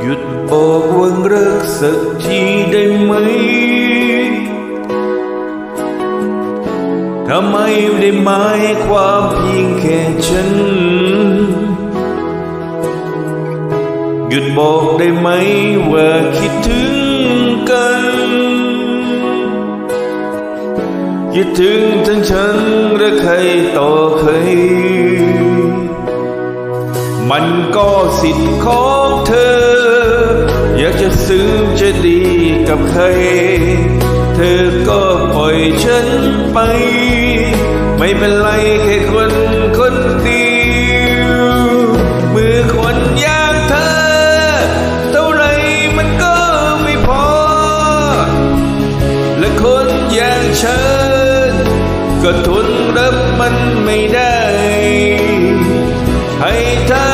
หยุดบอกว่ารักสักทีได้ไหม ทำไมได้หมายความเพียงแค่ฉัน หยุดบอกได้ไหมว่าคิดถึงกัน คิดถึงทั้งฉันและใครต่อใคร มันก็สิทธิ์ของเธอ ซึ้งจะดีกับใคร เธอก็ปล่อยฉันไป ไม่เป็นไรแค่คนคนเดียวมือคนอย่างเธอ เท่าไรมันก็ไม่พอ และคนอย่างฉันก็ทนรับมันไม่ได้ ให้เธอ